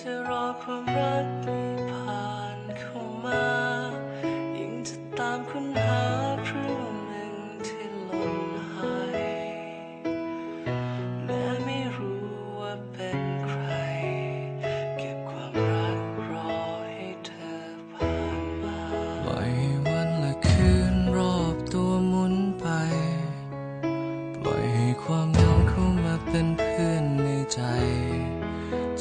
จะรอความรักนี้ผ่านเข้ามา ยิ่งจะตามค้นหาครึ่งหนึ่งที่หล่นหายแม้ไม่รู้ว่าเป็นใคร เก็บความรักรอให้เธอผ่านมาปล่อยวันและคืนรอบตัวหมุนไป ปล่อยให้ความเหงาเข้ามาเป็นเพื่อนในใจ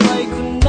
like